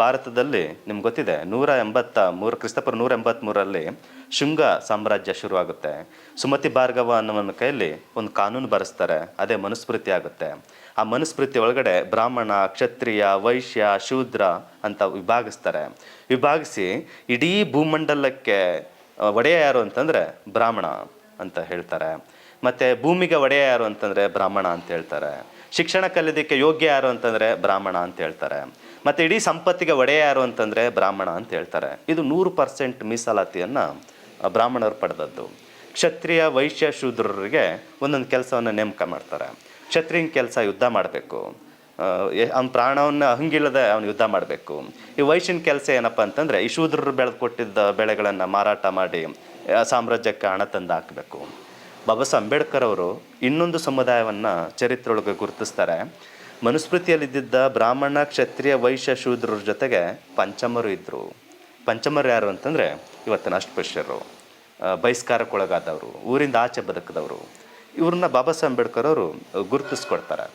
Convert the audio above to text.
ಭಾರತದಲ್ಲಿ ನಿಮ್ಗೆ ಗೊತ್ತಿದೆ, ನೂರ ಎಂಬತ್ತ ಮೂರು, ಕ್ರಿಸ್ತಪುರ ನೂರ ಎಂಬತ್ತ್ಮೂರಲ್ಲಿ ಶುಂಗ ಸಾಮ್ರಾಜ್ಯ ಶುರುವಾಗುತ್ತೆ. ಸುಮತಿ ಭಾರ್ಗವ ಅನ್ನೋವನ ಕೈಯಲ್ಲಿ ಒಂದು ಕಾನೂನು ಬರೆಸ್ತಾರೆ, ಅದೇ ಮನುಸ್ಮೃತಿ ಆಗುತ್ತೆ. ಆ ಮನುಸ್ಮೃತಿ ಒಳಗಡೆ ಬ್ರಾಹ್ಮಣ, ಕ್ಷತ್ರಿಯ, ವೈಶ್ಯ, ಶೂದ್ರ ಅಂತ ವಿಭಾಗಿಸ್ತಾರೆ. ವಿಭಾಗಿಸಿ ಇಡೀ ಭೂಮಂಡಲಕ್ಕೆ ಒಡೆಯ ಯಾರು ಅಂತಂದರೆ ಬ್ರಾಹ್ಮಣ ಅಂತ ಹೇಳ್ತಾರೆ. ಮತ್ತು ಭೂಮಿಗೆ ಒಡೆಯ ಯಾರು ಅಂತಂದರೆ ಬ್ರಾಹ್ಮಣ ಅಂತ ಹೇಳ್ತಾರೆ. ಶಿಕ್ಷಣ ಕಲಿಯೋದಕ್ಕೆ ಯೋಗ್ಯ ಯಾರು ಅಂತಂದರೆ ಬ್ರಾಹ್ಮಣ ಅಂತ ಹೇಳ್ತಾರೆ. ಮತ್ತು ಇಡೀ ಸಂಪತ್ತಿಗೆ ಒಡೆಯ ಯಾರು ಅಂತಂದರೆ ಬ್ರಾಹ್ಮಣ ಅಂತ ಹೇಳ್ತಾರೆ. ಇದು ನೂರು ಪರ್ಸೆಂಟ್ ಮೀಸಲಾತಿಯನ್ನು ಬ್ರಾಹ್ಮಣರು ಪಡೆದದ್ದು. ಕ್ಷತ್ರಿಯ ವೈಶ್ಯ ಶೂದ್ರರಿಗೆ ಒಂದೊಂದು ಕೆಲಸವನ್ನು ನೇಮಕ ಮಾಡ್ತಾರೆ. ಕ್ಷತ್ರಿಯನ ಕೆಲಸ ಯುದ್ಧ ಮಾಡಬೇಕು. ಅವ್ನ ಪ್ರಾಣವನ್ನು ಹಂಗಿಲ್ಲದೆ ಅವನು ಯುದ್ಧ ಮಾಡಬೇಕು. ಈ ವೈಶ್ಯನ ಕೆಲಸ ಏನಪ್ಪ ಅಂತಂದರೆ ಈ ಶೂದ್ರರು ಬೆಳೆದು ಕೊಟ್ಟಿದ್ದ ಬೆಳೆಗಳನ್ನು ಮಾರಾಟ ಮಾಡಿ ಸಾಮ್ರಾಜ್ಯಕ್ಕೆ ಹಣ ತಂದು ಹಾಕಬೇಕು. ಬಾಬಾ ಅಂಬೇಡ್ಕರ್ ಅವರು ಇನ್ನೊಂದು ಸಮುದಾಯವನ್ನು ಚರಿತ್ರೆಯೊಳಗೆ ಗುರುತಿಸ್ತಾರೆ. ಮನುಸ್ಮೃತಿಯಲ್ಲಿದ್ದ ಬ್ರಾಹ್ಮಣ, ಕ್ಷತ್ರಿಯ, ವೈಶ್ಯ, ಶೂದ್ರರ ಜೊತೆಗೆ ಪಂಚಮರು ಇದ್ದರು ಪಂಚಮರು ಯಾರು ಅಂತಂದರೆ ಇವತ್ತಿನ ಅಷ್ಟಪಶ್ಯರು ಬಹಿಷ್ಕಾರಕ್ಕೊಳಗಾದವರು, ಊರಿಂದ ಆಚೆ ಬದುಕಿದವರು. ಇವ್ರನ್ನ ಬಾಬಾ ಸಾಹೇಬ್ ಅಂಬೇಡ್ಕರ್ ಅವರು ಗುರುತಿಸ್ಕೊಡ್ತಾರೆ.